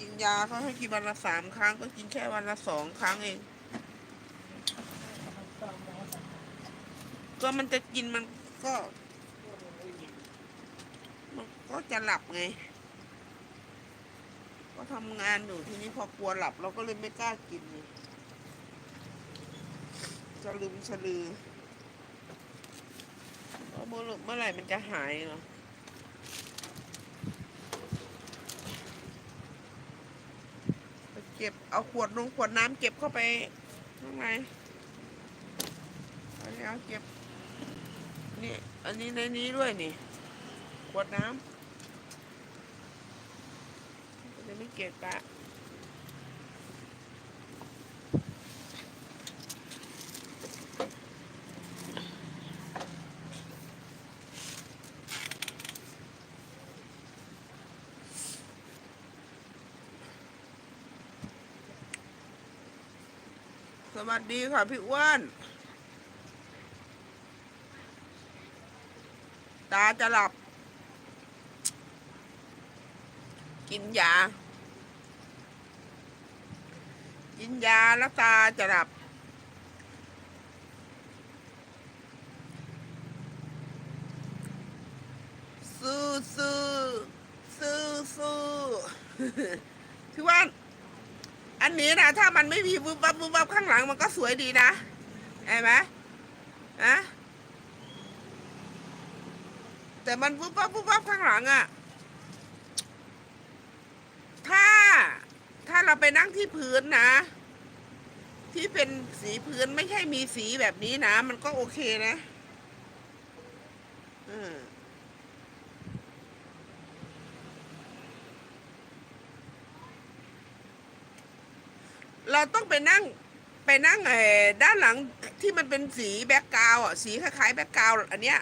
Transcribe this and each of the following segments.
กินยาเขาให้กินวันละสามครั้ง ก็กินแค่วันละสองครั้งเอง ก็มันจะกินมันก็ มันก็จะหลับไง ก็ทำงานอยู่ทีนี้พอกลัวหลับ เราก็เลยไม่กล้ากินจะลืมสลือแล้วเมื่อเมื่อไหร่มันจะหายเนาะไป เก็บเอาขวดนงขวดน้ำเก็บเข้าไปข้างในเอาแล้วเก็บนี่อันนี้ในนี้ด้วยนี่ ขวดน้ำจะไม่เก็บปะ สวัสดีค่ะพี่อ้วน ตาจะหลับ กินยา กินยาแล้วตาจะหลับสู้สู้สู้สู้พี่ว่าน อันนี้นะถ้ามันไม่มีวุบวับวุบวับข้างหลังมันก็สวยดีนะเห็นไหมอะแต่มันวุบวับวุบวับข้างหลังอะถ้าถ้าเราไปนั่งที่พื้นนะ ที่เป็นสีพื้นไม่ใช่มีสีแบบนี้นะ มันก็โอเคนะ อืม เราต้องไปนั่งไปนั่งไอ้ด้านหลังที่มันเป็นสีแบ็กกราวอะสีคล้ายๆแบ็กกราวอันเนี้ย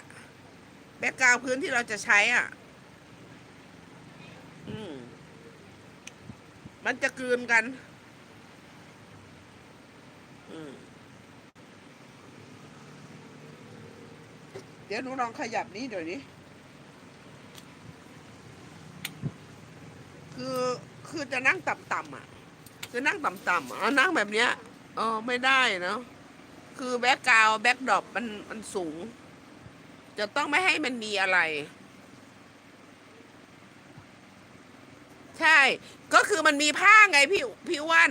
แบ็กกราวพื้นที่เราจะใช้อะ อืมมันจะกลืนกัน อืมเดี๋ยวหนูลองขยับนี้เดี๋ยวนี้ คือคือจะนั่งต่ำๆอะ คือนั่งต่ำๆอะเอานั่งแบบเนี้ยเออไม่ได้เนาะคือแบ็กกราวแบ็กดรอปมันมันสูง จะต้องไม่ให้มันมีอะไร ใช่ ก็คือมันมีผ้าไงพี่พี่อ้วัน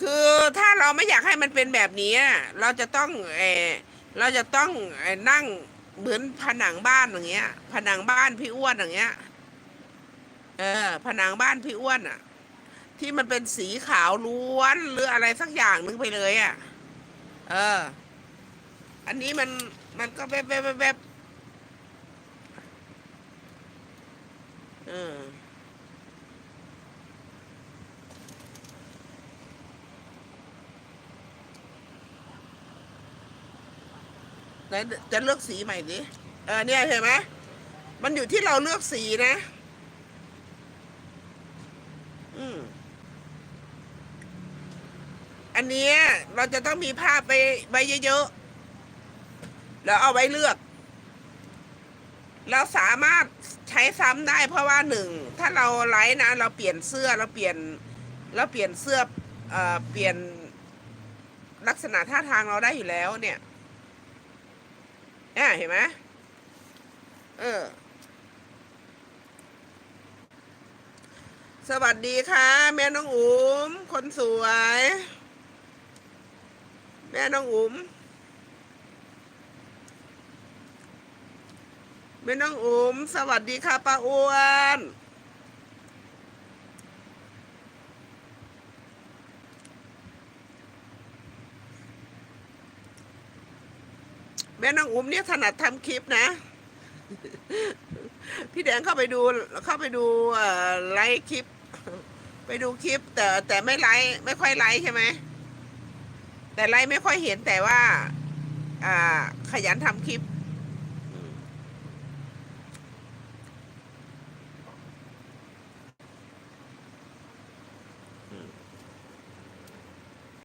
คือถ้าเราไม่อยากให้มันเป็นแบบนี้เราจะต้องเออเราจะต้องอนั่งเหมือนผนังบ้านอย่างเงี้ย ผนังบ้านพี่อ้วนอย่างเงี้ย เออ ผนังบ้านพี่อ้วนอะ ที่มันเป็นสีขาวล้วนหรืออะไรสักอย่างนึงไปเลยอะ เออ อันนี้มันมันก็แบบแบบแบบแบบเออไหนจะเลือกสีใหม่ดิเออเนี่ยเห็นไหมมันอยู่ที่เราเลือกสีนะ อันนี้เราจะต้องมีภาพไปไว้เยอะๆ แล้วเอาไว้เลือก เราสามารถใช้ซ้ำได้เพราะว่าหนึ่ง ถ้าเราไลฟ์นะ เราเปลี่ยนเสื้อเราเปลี่ยนเราเปลี่ยนเสื้อเอ่อเปลี่ยนลักษณะท่าทางเราได้อยู่แล้วเนี่ยเนี่ยเห็นไหมเออ สวัสดีค่ะ แม่น้องอุ๋มคนสวย แม่น้องอุ๋มแม่น้องอุ๋มสวัสดีค่ะป้าอ้วนแม่น้องอุ๋มเนี่ยถนัดทำคลิปนะ พี่แดงเข้าไปดูเข้าไปดูไลค์คลิป ไปดูคลิปแต่แต่ไม่ไลค์ไม่ค่อยไลค์ใช่ไหมแต่ไลค์ไม่ค่อยเห็นแต่ว่า อ่าขยันทำคลิป